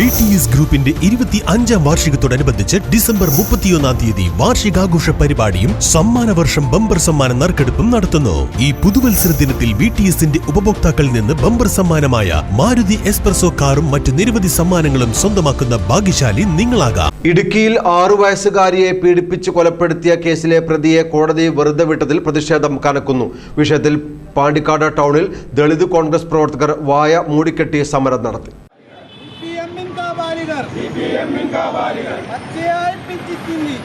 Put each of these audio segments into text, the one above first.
S ഗ്രൂപ്പിന്റെ ഇരുപത്തി അഞ്ചാം വാർഷികത്തോടനുബന്ധിച്ച് ഡിസംബർ മുപ്പത്തിയൊന്നാം തീയതി വാർഷികാഘോഷ പരിപാടിയും സമ്മാന വർഷം ബമ്പർ സമ്മാന നറുക്കെടുപ്പും നടത്തുന്നു. ഈ പുതുവത്സര ദിനത്തിൽ ബി ടി എസിന്റെ ഉപഭോക്താക്കളിൽ നിന്ന് ബമ്പർ സമ്മാനമായ മാരുതി എസ്പ്രസോ കാറും മറ്റ് നിരവധി സമ്മാനങ്ങളും സ്വന്തമാക്കുന്ന ഭാഗ്യശാലി നിങ്ങളാകാം. ഇടുക്കിയിൽ ആറു വയസ്സുകാരിയെ പീഡിപ്പിച്ച് കൊലപ്പെടുത്തിയ കേസിലെ പ്രതിയെ കോടതി വെറുതെ വിട്ടതിൽ പ്രതിഷേധം കനക്കുന്നു. വിഷയത്തിൽ പാണ്ടിക്കാട് ടൗണിൽ ദളിത് കോൺഗ്രസ് പ്രവർത്തകർ വായ മൂടിക്കെട്ടി സമരം നടത്തി. സിപിഎമ്മിൻ കാബാലികർ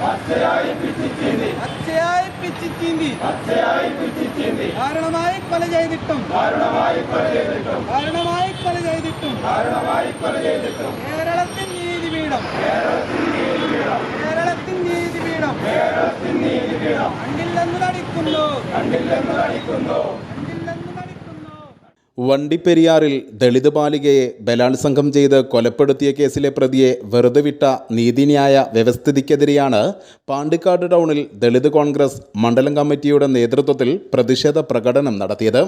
പച്ചയായി പിച്ചിച്ചിന്തി പച്ചയായി പിച്ചിച്ചിന്തി കാരണമായി കൊല ചെയ്തിട്ടും. കാരണമായി കൊല ചെയ്തിട്ടും. കേരളത്തിൻ നീതിപീഠം. കേരളത്തിൻ നീതിപീഠം. കണ്ടില്ലെന്ന് നടിക്കുന്നു. കണ്ടില്ലെന്ന് നടിക്കുന്നു. വണ്ടിപ്പെരിയാറിൽ ദളിത് ബാലികയെ ബലാത്സംഗം ചെയ്ത് കൊലപ്പെടുത്തിയ കേസിലെ പ്രതിയെ വെറുതെ വിട്ട നീതിന്യായ വ്യവസ്ഥിതിക്കെതിരെയാണ് പാണ്ടിക്കാട് ടൗണിൽ ദളിത് കോൺഗ്രസ് മണ്ഡലം കമ്മിറ്റിയുടെ നേതൃത്വത്തിൽ പ്രതിഷേധ പ്രകടനം നടത്തിയത്.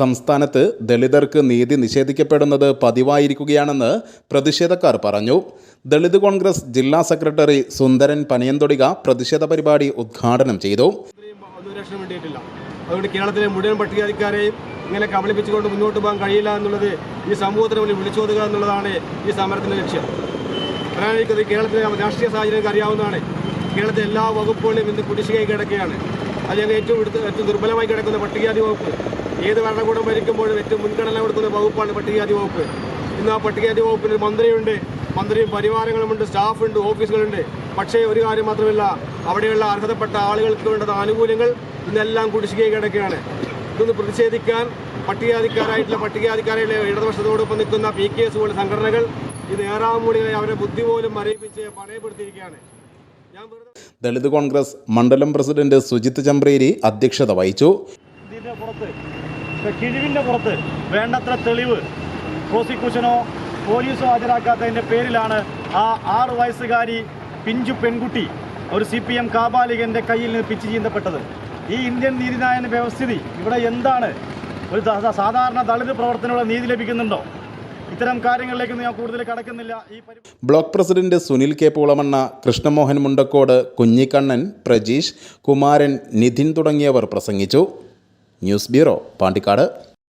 സംസ്ഥാനത്ത് ദളിതർക്ക് നീതി നിഷേധിക്കപ്പെടുന്നത് പതിവായിരിക്കുകയാണെന്ന് പ്രതിഷേധക്കാർ പറഞ്ഞു. ദളിത് കോൺഗ്രസ് ജില്ലാ സെക്രട്ടറി സുന്ദരൻ പനയന്തൊടിക പ്രതിഷേധ പരിപാടി ഉദ്ഘാടനം ചെയ്തു. അതുകൊണ്ട് കേരളത്തിലെ മുഴുവൻ പട്ടികജാതിക്കാരെയും ഇങ്ങനെ കബളിപ്പിച്ചുകൊണ്ട് മുന്നോട്ട് പോകാൻ കഴിയില്ല എന്നുള്ളത് ഈ സമൂഹത്തിന് മുന്നിൽ വിളിച്ചോതുക എന്നുള്ളതാണ് ഈ സമരത്തിന്റെ ലക്ഷ്യം. പറയാനിരിക്കുന്നത് കേരളത്തിലെ രാഷ്ട്രീയ സാഹചര്യം അറിയാവുന്നതാണ്. കേരളത്തിലെ എല്ലാ വകുപ്പുകളിലും ഇന്ന് കുടിശ്ശികയായി കിടക്കുകയാണ്. അത് ഞങ്ങൾ ഏറ്റവും എടുത്ത് ഏറ്റവും ദുർബലമായി കിടക്കുന്ന പട്ടികജാതി വകുപ്പ്. ഏത് ഭരണകൂടം ഭരിക്കുമ്പോഴും ഏറ്റവും മുൻഗണന കൊടുക്കുന്ന വകുപ്പാണ് പട്ടികജാതി വകുപ്പ്. ഇന്ന് ആ പട്ടികജാതി വകുപ്പിന് മന്ത്രിയുണ്ട്. മന്ത്രിയും പരിവാരങ്ങളുമുണ്ട്. സ്റ്റാഫുണ്ട്. ഓഫീസുകളുണ്ട്. പക്ഷേ ഒരു കാര്യം മാത്രമല്ല അവിടെയുള്ള അർഹതപ്പെട്ട ആളുകൾക്ക് വേണ്ടത് ആനുകൂല്യങ്ങൾ ഇന്നെല്ലാം കുടിശ്ശികയായി കിടക്കുകയാണ്. ഇതൊന്ന് പ്രതിഷേധിക്കാൻ പട്ടികജാതിക്കാരായിട്ടുള്ള പട്ടികജാതിക്കാരായിട്ടുള്ള ഇടതുപക്ഷത്തോടൊപ്പം നിൽക്കുന്ന പി കെ എസ് പോലെ സംഘടനകൾ ഇത് ഏറാമൂടികളെ അവരെ ബുദ്ധി പോലും മരയിപ്പിച്ച് പണയപ്പെടുത്തിയിരിക്കുകയാണ്. ഞാൻ ദളിത് കോൺഗ്രസ് മണ്ഡലം പ്രസിഡന്റ് സുജിത് ചമ്പ്രേരി അധ്യക്ഷത വഹിച്ചു. ഇതിന്റെ പുറത്ത് കിഴിവിന്റെ പുറത്ത് വേണ്ടത്ര തെളിവ് പ്രോസിക്യൂഷനോ പോലീസോ ഹാജരാക്കാത്തതിന്റെ പേരിലാണ് ആ ആറ് വയസ്സുകാരി പിഞ്ചു പെൺകുട്ടി ഒരു സി പി എം കാബാലികന്റെ കയ്യിൽ നിന്ന് പിച്ച് ചീന്തപ്പെട്ടത്. ഈ ഇന്ത്യൻ നീതിന്യായ വ്യവസ്ഥിതി ഇവിടെ എന്താണ്? ഒരു സാധാരണ ദളിത് പ്രവർത്തനമുള്ള നീതി ലഭിക്കുന്നുണ്ടോ? ഇത്തരം കാര്യങ്ങളിലേക്ക് ഞാൻ കൂടുതൽ കടക്കുന്നില്ല. ഈ block president Sunil K. Poolamanna Krishnamohan Mundakkod Kunhikannan Prajeesh Kumaran Nidhin തുടങ്ങിയവർ പ്രസംഗിച്ചു. News bureau Pandikkad.